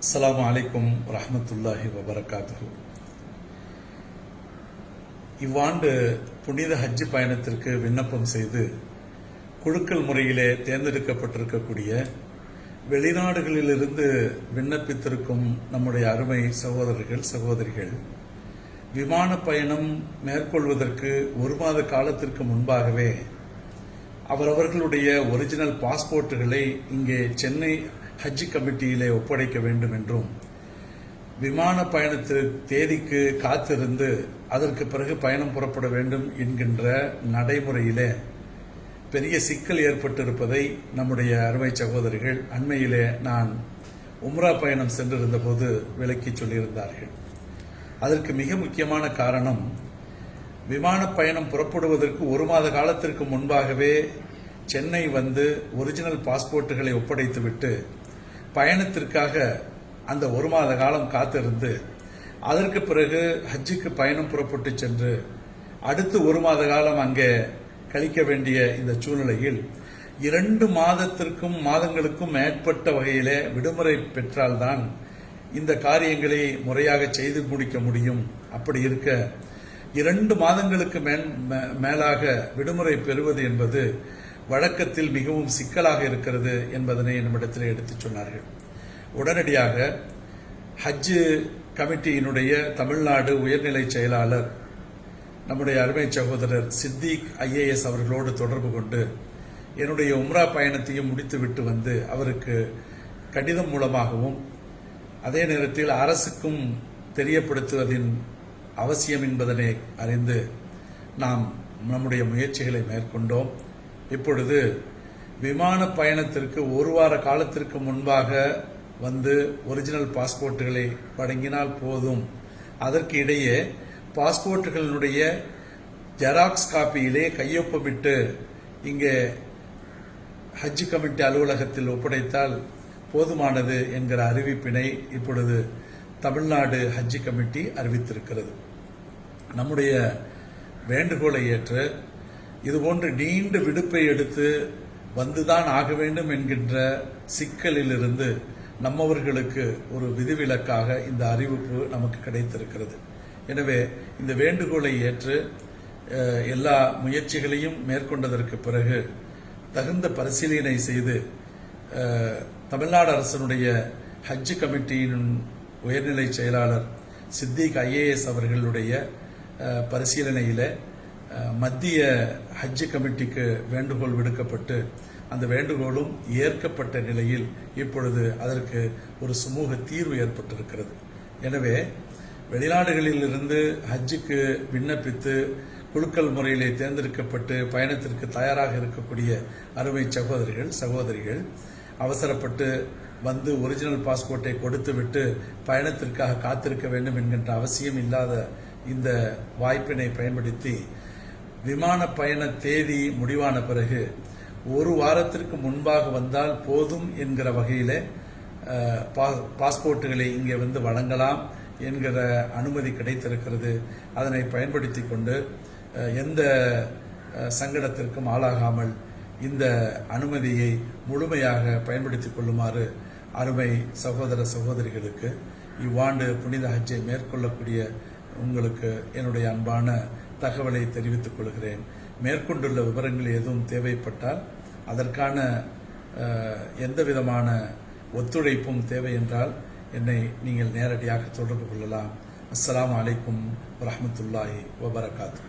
அஸ்லாம் வலைக்கும் ரஹமத்துல்லாஹி வபரகாத்து இவ்வாண்டு புனித ஹஜ் பயணத்திற்கு விண்ணப்பம் செய்து குழுக்கள் முறையிலே தேர்ந்தெடுக்கப்பட்டிருக்கக்கூடிய வெளிநாடுகளிலிருந்து விண்ணப்பித்திருக்கும் நம்முடைய அருமை சகோதரர்கள் சகோதரிகள் விமான பயணம் மேற்கொள்வதற்கு ஒரு மாத காலத்திற்கு முன்பாகவே அவரவர்களுடைய ஒரிஜினல் பாஸ்போர்ட்டுகளை இங்கே சென்னை ஹஜ் கமிட்டியிலே ஒப்படைக்க வேண்டும் என்றும் விமான பயணத்திற்கு தேதிக்கு காத்திருந்து அதற்கு பிறகு பயணம் புறப்பட வேண்டும் என்கின்ற நடைமுறையிலே பெரிய சிக்கல் ஏற்பட்டிருப்பதை நம்முடைய அருமை சகோதரிகள் அண்மையிலே நான் உம்ரா பயணம் சென்றிருந்த போது விளக்கி சொல்லியிருந்தார்கள். அதற்கு மிக முக்கியமான காரணம் விமான பயணம் புறப்படுவதற்கு ஒரு மாத காலத்திற்கு முன்பாகவே சென்னை வந்து ஒரிஜினல் பாஸ்போர்ட்டுகளை ஒப்படைத்துவிட்டு பயணத்திற்காக அந்த ஒரு மாத காலம் காத்திருந்து அதற்கு பிறகு ஹஜ்ஜுக்கு பயணம் புறப்பட்டு சென்று அடுத்து ஒரு மாத காலம் அங்கே கழிக்க வேண்டிய இந்த சூழ்நிலையில் இரண்டு மாதத்திற்கும் மாதங்களுக்கும் மேற்பட்ட வகையிலே விடுமுறை பெற்றால்தான் இந்த காரியங்களை முறையாக செய்து முடிக்க முடியும். அப்படி இருக்க இரண்டு மாதங்களுக்கு மே- மேலாக விடுமுறை பெறுவது என்பது வழக்கத்தில் மிகவும் சிக்கலாக இருக்கிறது என்பதனை நம்மிடத்தில் எடுத்துச் சொன்னார்கள். உடனடியாக ஹஜ்ஜு கமிட்டியினுடைய தமிழ்நாடு உயர்நிலை செயலாளர் நம்முடைய அருமை சகோதரர் சித்திக் ஐஏஎஸ் அவர்களோடு தொடர்பு கொண்டு என்னுடைய உம்ரா பயணத்தையும் முடித்துவிட்டு வந்து அவருக்கு கடிதம் மூலமாகவும் அதே நேரத்தில் அரசுக்கும் தெரியப்படுத்துவதின் அவசியம் என்பதனை அறிந்து நாம் நம்முடைய முயற்சிகளை மேற்கொண்டோம். இப்பொழுது விமான பயணத்திற்கு ஒரு வார காலத்திற்கு முன்பாக வந்து ஒரிஜினல் பாஸ்போர்ட்டுகளை வழங்கினால் போதும். அதற்கு இடையே பாஸ்போர்ட்டுகளினுடைய ஜெராக்ஸ் காப்பியிலே கையொப்பமிட்டு இங்கே ஹஜ் கமிட்டி அலுவலகத்தில் ஒப்படைத்தால் போதுமானது என்கிற அறிவிப்பினை இப்பொழுது தமிழ்நாடு ஹஜ் கமிட்டி அறிவித்திருக்கிறது. நம்முடைய வேண்டுகோளை ஏற்று இதுபோன்று நீண்ட விடுப்பை எடுத்து வந்துதான் ஆக வேண்டும் என்கின்ற சிக்கலிலிருந்து நம்மவர்களுக்கு ஒரு விதிவிலக்காக இந்த அறிவிப்பு நமக்கு கிடைத்திருக்கிறது. எனவே இந்த வேண்டுகோளை ஏற்று எல்லா முயற்சிகளையும் மேற்கொண்டதற்கு பிறகு தகுந்த பரிசீலனை செய்து தமிழ்நாடு அரசினுடைய ஹஜ் கமிட்டியின் உயர்நிலை செயலாளர் சித்திக் ஐஏஎஸ் அவர்களுடைய பரிசீலனையில் மத்திய ஹஜ் கமிட்டிக்கு வேண்டுகோள் விடுக்கப்பட்டு அந்த வேண்டுகோளும் ஏற்கப்பட்ட நிலையில் இப்பொழுது அதற்கு ஒரு சுமூக தீர்வு ஏற்பட்டிருக்கிறது. எனவே வெளிநாடுகளில் இருந்து ஹஜ்ஜுக்கு விண்ணப்பித்து குழுக்கள் முறையிலே தேர்ந்தெடுக்கப்பட்டு பயணத்திற்கு தயாராக இருக்கக்கூடிய அருமை சகோதரிகள் சகோதரிகள் அவசரப்பட்டு வந்து ஒரிஜினல் பாஸ்போர்ட்டை கொடுத்துவிட்டு பயணத்திற்காக காத்திருக்க வேண்டும் என்கின்ற அவசியம் இல்லாத இந்த வாய்ப்பினை பயன்படுத்தி விமான பயண தேதி முடிவான பிறகு ஒரு வாரத்திற்கு முன்பாக வந்தால் போதும் என்கிற வகையில் பா- பாஸ்போர்ட்டுகளை இங்கே வந்து வழங்கலாம் என்கிற அனுமதி கிடைத்திருக்கிறது. அதனை பயன்படுத்தி கொண்டு எந்த சங்கடத்திற்கும் ஆளாகாமல் இந்த அனுமதியை முழுமையாக பயன்படுத்திக் கொள்ளுமாறு அருமை சகோதர சகோதரிகளுக்கு இவ்வாண்டு புனித ஹஜ்ஜை மேற்கொள்ளக்கூடிய உங்களுக்கு என்னுடைய அன்பான தகவலை தெரிவித்துக் கொள்கிறேன். மேற்கொண்டுள்ள விவரங்கள் எதுவும் தேவைப்பட்டால் அதற்கான எந்த விதமான ஒத்துழைப்பும் தேவை என்றால் என்னை நீங்கள் நேரடியாக தொடர்பு கொள்ளலாம். அஸ்லாம் வலைக்கும் வரமத்துல்லாஹி வபரகாத்து.